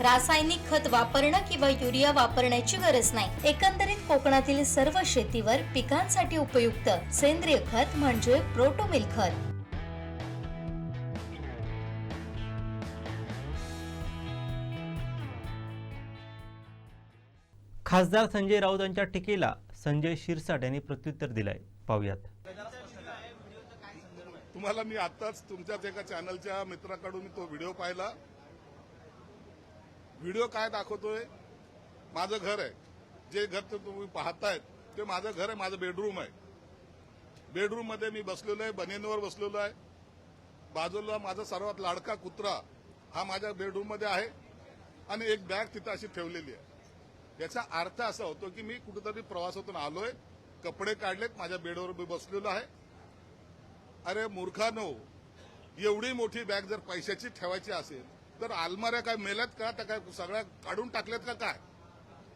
रासायनिक खत वापरणं किंवा युरिया वापरण्याची गरज नाही. एकंदरीत कोकणातील सर्व शेतीवर पिकांसाठी उपयुक्त सेंद्रिय खत म्हणजे प्रोटोमिल खत. खासदार संजय राऊत यांच्या टीकेला संजय शिरसाट यांनी प्रत्युत्तर दिलंय. पाहुयात. तुम्हाला मी आताच तुमच्याच एका चॅनलच्या मित्राकडून तो व्हिडिओ पाहिला. व्हिडिओ काय दाखवतोय? माझं घर आहे. जे घर तुम्ही पाहतायत ते माझं घर आहे माझं बेडरूम आहे. बेडरूममध्ये मी बसलेलो आहे बनेनवर बसलेलो आहे. बाजूला माझा सर्वात लाडका कुत्रा हा माझ्या बेडरूममध्ये आहे आणि एक बॅग तिथं अशी ठेवलेली आहे. याचा अर्थ असा होतो की मी कुठेतरी प्रवासातून आलोय कपडे काढलेत माझ्या बेडवर मी बसलेलो आहे. अरे मूर्खानो एवढी मोठी बॅग जर पैशाची ठेवायची असेल तर अलमाऱ्या काय मेल्यात का? त्या काय सगळ्या काढून टाकल्यात का काय?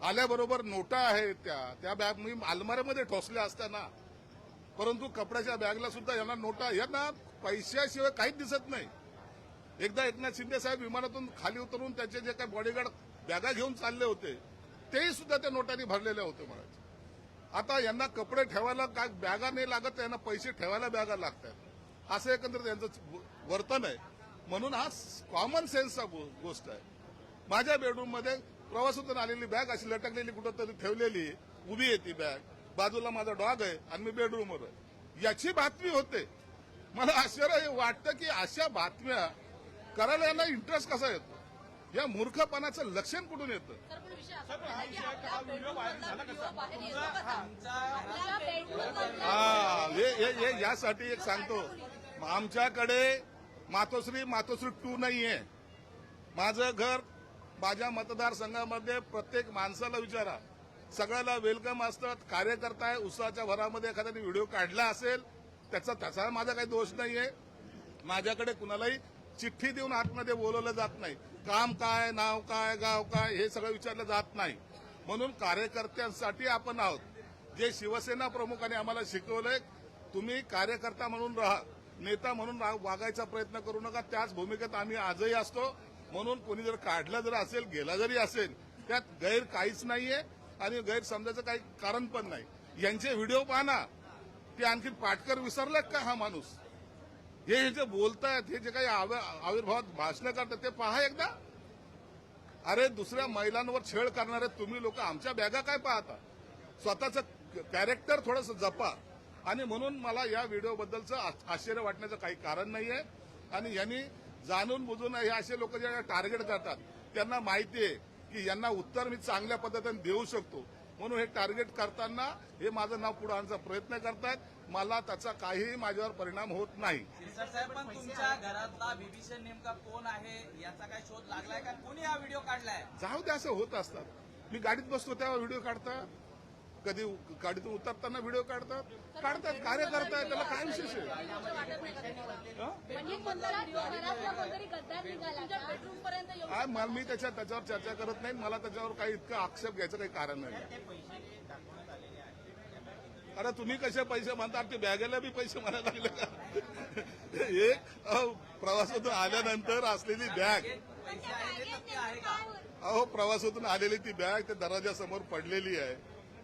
आल्याबरोबर नोटा आहेत त्या. त्या बॅग मी अलमाऱ्यामध्ये ठोसल्या असताना. परंतु कपड्याच्या बॅगला सुद्धा यांना नोटा यांना पैशाशिवाय काहीच दिसत नाही. एकदा एकनाथ शिंदे साहेब विमानातून खाली उतरून त्याचे जे काही बॉडीगार्ड बॅगा घेऊन चालले होते तेही सुद्धा त्या नोटांनी भरलेल्या होते महाराज आता यांना कपडे ठेवायला काय बॅगा नाही लागत यांना पैसे ठेवायला बॅगा लागतात. असं एकंदरीत यांचं वर्तन आहे. म्हणून हा कॉमन सेन्सचा गो- गोष्ट आहे. माझ्या बेडरूममध्ये प्रवासातून आलेली बॅग अशी लटकलेली कुठं तरी ठेवलेली उभी आहे ती बॅग बाजूला माझा डॉग आहे आणि मी बेडरूमवर आहे. याची बातमी होते. मला आश्चर्य वाटतं की अशा बातम्या करायला यांना इंटरेस्ट कसा येतो? या मूर्खपणाचं लक्षण कुठून येतं? हे हे यासाठी एक सांगतो. आमच्याकडे मातोश्री मातोश्री टू नाही आहे माझं घर माझ्या मतदारसंघामध्ये प्रत्येक माणसाला विचारा. सगळ्याला वेलकम असतात. कार्यकर्ता आहे उत्साहाच्या भरामध्ये एखाद्याने व्हिडिओ काढला असेल त्याचा त्याचा माझा काही दोष नाही आहे माझ्याकडे कुणालाही चिठ्ठी देऊन आतमध्ये बोलवलं जात नाही. काम काय नाव काय गाव काय हे सगळं विचारलं जात नाही. म्हणून कार्यकर्त्यांसाठी आपण आहोत. जे शिवसेना प्रमुखांनी आम्हाला शिकवलंय तुम्ही कार्यकर्ता म्हणून राहा. नेता म्हणून वागायचा प्रयत्न करू नका. त्याच भूमिकेत आम्ही आजही असतो. म्हणून कोणी जर काढला जर असेल गेला जरी असेल त्यात गैर काहीच नाहीये आणि गैर समजायचं काही कारण पण नाही. यांचे व्हिडिओ पाहना. ना ते आणखी पाटकर विसरलेत का हा माणूस? हे हे जे बोलतायत हे जे काही आविर्भावात भाषणं करतात ते पहा एकदा. अरे दुसऱ्या महिलांवर छेड करणारे तुम्ही लोक आमच्या बॅगा काय पाहता? स्वतःचं कॅरेक्टर थोडंसं जपा. आणि म्हणून मला या व्हिडिओबद्दलचं आश्चर्य वाटण्याचं काही कारण नाहीये. आणि यांनी जाणून बुजून हे असे लोक जे टार्गेट करतात त्यांना माहिती आहे की यांना उत्तर मी चांगल्या पद्धतीने देऊ शकतो. म्हणून हे टार्गेट करताना हे माझं नाव पुढे आणण्याचा प्रयत्न करतायत. मला त्याचा काहीही माझ्यावर परिणाम होत नाही. शिरसाट साहेब पण तुमच्या घरातला बिभीषण नेमका कोण आहे? याचा काय शोध लागलाय का? कोणी हा व्हिडिओ काढलाय? जाऊ दे असं होत असतात मी गाडीत बसतो तेव्हा व्हिडिओ काढतात कधी गाडीतून उतरताना व्हिडिओ काढतात? काढतात कार्य करतायत त्याला काय विशेष आहे? म्हणजे मला मी त्याच्या त्याच्यावर चर्चा करत नाही. मला त्याच्यावर काही इतकं आक्षेप घ्यायचं काही कारण नाही. अरे तुम्ही कसे पैसे म्हणतात? ते बॅगेला बी पैसे म्हणायला लागले का? एक अहो, प्रवासातून आल्यानंतर असलेली बॅग. अहो प्रवासातून आलेली ती बॅग त्या दरवाजासमोर पडलेली आहे.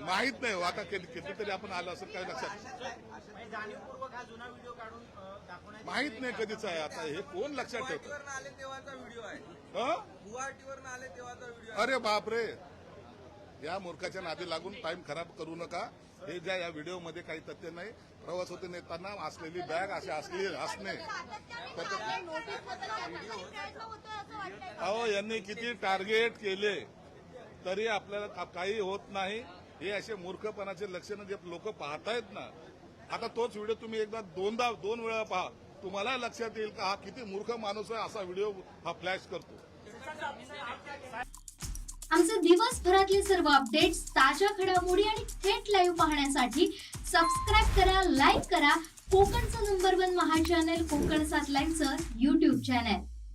माहीत नाही हो, आता किती- कितीतरी आपण आलो असं काही लक्षात हा माहीत नाही कधीच आहे आता हे कोण लक्षात ठेवतं? आले तेव्हाचा व्हिडिओ आहे. हं? गुवाहाटीवर आले तेव्हाचा व्हिडिओ अरे बापरे! या मूर्खाच्या नादी लागून टाइम खराब करू नका. हे ज्या या व्हिडिओमध्ये काही तथ्य नाही प्रवास होते नेताना असलेली बॅग असे असली असणे. अहो यांनी किती टार्गेट केले तरी आपल्याला काही होत नाही. हे असे मूर्खपणाचे लक्षणं जे लोक पाहतायत ना. आता तोच व्हिडिओ तुम्ही एकदा दोनदा दोन वेळा पहा. तुम्हाला लक्षात येईल का हा किती मूर्ख माणूस आहे असा व्हिडिओ हा फ्लॅश करतो. आमचे दिवसभरातले सर्व अपडेट्स ताज्या घडामोडी आणि थेट लाईव्ह पाहण्यासाठी सबस्क्राईब करा लाईक करा. कोकणचं नंबर वन महा चॅनल कोकण सात लाईनचं युट्यूब चॅनल